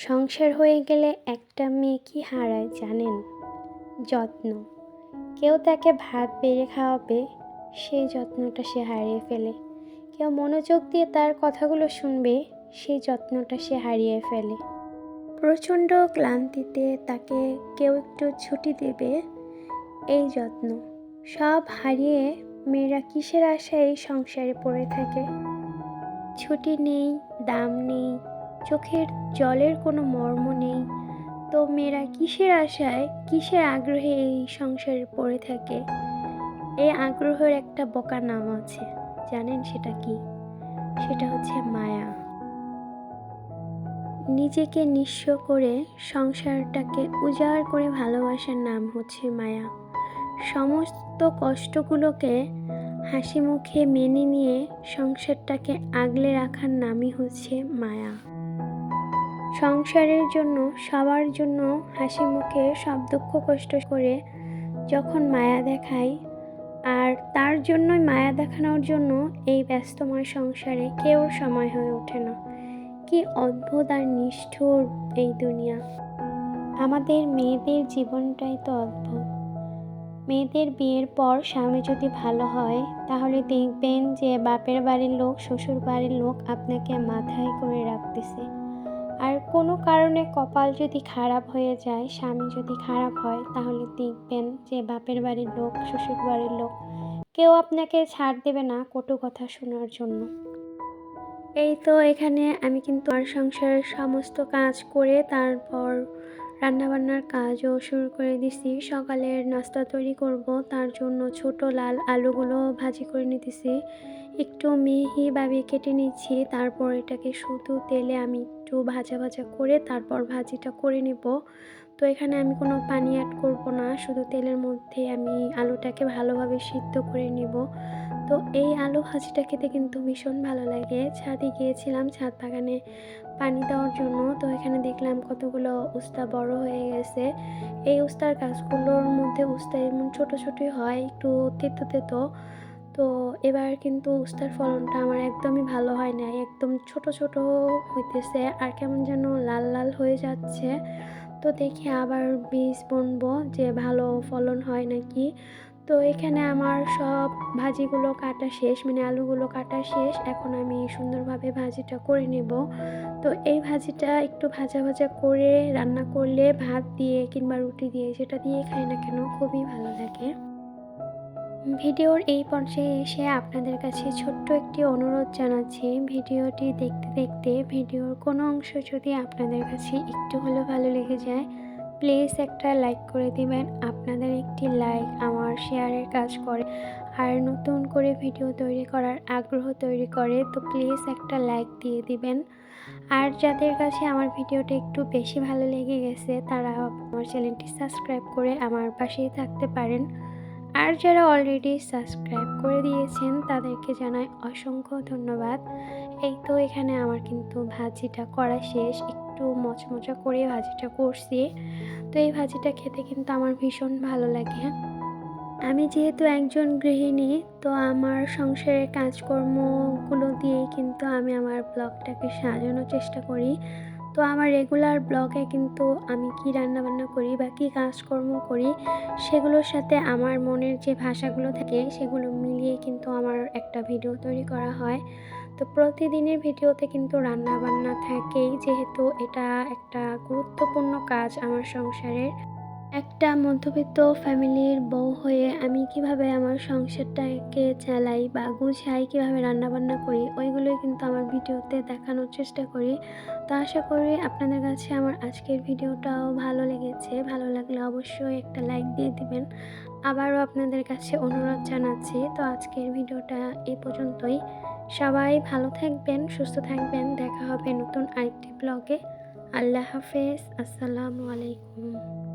সংসার হয়ে গেলে একটা মেয়ে কি হারায় জানেন? যত্ন। কেউ তাকে ভাত বেড়ে খাওয়াবে সেই যত্নটা সে হারিয়ে ফেলে। কেউ মনোযোগ দিয়ে তার কথাগুলো শুনবে, সেই যত্নটা সে হারিয়ে ফেলে। প্রচণ্ড ক্লান্তিতে তাকে কেউ একটু ছুটি দেবে, এই যত্ন। সব হারিয়ে মেয়েরা কিসের আশায় এই সংসারে পড়ে থাকে? ছুটি নেই, দাম নেই চোখের জলের কোনো মর্ম নেই। তো মেয়েরা কিসের আশায়, কিসের আগ্রহে এই সংসারে পড়ে থাকে? এই আগ্রহের একটা বোকা নাম আছে। জানেন সেটা কি? সেটা হচ্ছে মায়া। নিজেকে নিঃস্ব করে সংসারটাকে উজাড় করে ভালোবাসার নাম হচ্ছে মায়া। সমস্ত কষ্টগুলোকে হাসি মুখে মেনে নিয়ে সংসারটাকে আগলে রাখার নামই হচ্ছে মায়া। সংসারের জন্য, সবার জন্য হাসি মুখে সব দুঃখ কষ্ট করে যখন মায়া দেখায়, আর তার জন্যই মায়া দেখানোর জন্য এই ব্যস্তময় সংসারে কেউ সময় হয়ে ওঠে না। কি অদ্ভুত আর নিষ্ঠুর এই দুনিয়া। আমাদের মেয়েদের জীবনটাই তো অদ্ভুত। মেয়েদের বিয়ের পর স্বামী যদি ভালো হয়, তাহলে দেখবেন যে বাপের বাড়ির লোক শ্বশুর বাড়ির লোক আপনাকে মাথায় করে রাখতেছে। আর কোনো কারণে কপাল যদি খারাপ হয়ে যায়, স্বামী যদি খারাপ হয়, তাহলে দেখবেন যে বাপের বাড়ির লোক, শ্বশুর বাড়ির লোক কেউ আপনাকে ছাড় দেবে না কটু কথা শোনার জন্য। এই তো এখানে আমি কিন্তু আর সংসারের সমস্ত কাজ করে তারপর রান্নাবান্নার কাজও শুরু করে দিছি। সকালের নাস্তা তৈরি করব, তার জন্য ছোট লাল আলুগুলো ভাজি করে নিতেছি। একটু মিহিভাবে কেটে নিচ্ছি, তারপর এটাকে শুধু তেলে আমি একটু ভাজা ভাজা করে তারপর ভাজিটা করে নেব। তো এখানে আমি কোনো পানি অ্যাড করব না, শুধু তেলের মধ্যে আমি আলুটাকে ভালোভাবে সিদ্ধ করে নেব। তো এই আলু ভাজিটা খেতে কিন্তু ভীষণ ভালো লাগে। ছাদে গিয়েছিলাম, ছাদ বাগানে পানি দেওয়ার জন্য। তো এখানে দেখলাম কতগুলো উস্তা বড় হয়ে গেছে। এই উস্তার গাছগুলোর মধ্যে উস্তা এমন ছোটো ছোটোই হয়, একটু তেতো তেতো। তো এবার কিন্তু উস্তার ফলনটা আমার একদমই ভালো হয় না একদম ছোট ছোট হইতেছে আর কেমন যেন লাল লাল হয়ে যাচ্ছে। তো দেখি আবার বীজ বুনবো যে ভালো ফলন হয় নাকি। তো এখানে আমার সব ভাজিগুলো কাটা শেষ মানে আলুগুলো কাটা শেষ। এখন আমি সুন্দরভাবে ভাজিটা করে নেব। তো এই ভাজিটা একটু ভাজা ভাজা করে রান্না করলে ভাত দিয়ে কিংবা রুটি দিয়ে যেটা দিয়ে খাই না কেন খুবই ভালো লাগে। ভিডিওর এই পর্যায়ে এসে আপনাদের কাছে ছোট্ট একটি অনুরোধ জানাচ্ছি, ভিডিওটি দেখতে দেখতে ভিডিওর কোনো অংশ যদি আপনাদের কাছে একটু হলেও ভালো লেগে যায়, প্লিজ একটা লাইক করে দিবেন, আপনাদের একটি লাইক আমার শেয়ারের কাজ করে। আর নতুন করে ভিডিও তৈরি করার আগ্রহ তৈরি করে, তো প্লিজ একটা লাইক দিয়ে দিবেন। আর যাদের কাছে আমার ভিডিওটা একটু বেশি ভালো লেগে গেছে, তারা আমার চ্যানেলটি সাবস্ক্রাইব করে আমার পাশেই থাকতে পারেন। আর যারা অলরেডি সাবস্ক্রাইব করে দিয়েছেন, তাদেরকে জানাই অসংখ্য ধন্যবাদ। এই তো এখানে আমার কিন্তু ভাজিটা করা শেষ। একটু মচমচা করে ভাজিটা করছি। তো এই ভাজিটা খেতে কিন্তু আমার ভীষণ ভালো লাগে। আমি যেহেতু একজন গৃহিণী, তো আমার সংসারের কাজকর্মগুলো দিয়েই কিন্তু আমি আমার ব্লগটাকে সাজানোর চেষ্টা করি। তো আমার রেগুলার ব্লগে কিন্তু আমি কি রান্নাবান্না করি বা কী কাজকর্ম করি, সেগুলোর সাথে আমার মনের যে ভাষাগুলো থাকে, সেগুলো মিলিয়ে কিন্তু আমার একটা ভিডিও তৈরি করা হয়। তো প্রতিদিনের ভিডিওতে কিন্তু রান্নাবান্না থাকেই, যেহেতু এটা একটা গুরুত্বপূর্ণ কাজ আমার সংসারের। একটা মধ্যবিত্ত ফ্যামিলির বউ হয়ে আমি কীভাবে আমার সংসারটাকে চালাই বা গুছাই, কীভাবে রান্নাবান্না করি, ওইগুলোই কিন্তু আমার ভিডিওতে দেখানোর চেষ্টা করি। তো আশা করি আপনাদের কাছে আমার আজকের ভিডিওটাও ভালো লেগেছে। ভালো লাগলে অবশ্যই একটা লাইক দিয়ে দিবেন। আবারও আপনাদের কাছে অনুরোধ জানাচ্ছি। তো আজকের ভিডিওটা এই পর্যন্তই। সবাই ভালো থাকবেন, সুস্থ থাকবেন। দেখা হবে নতুন আরেকটি ব্লগে। আল্লাহ হাফেজ। আসসালামু আলাইকুম।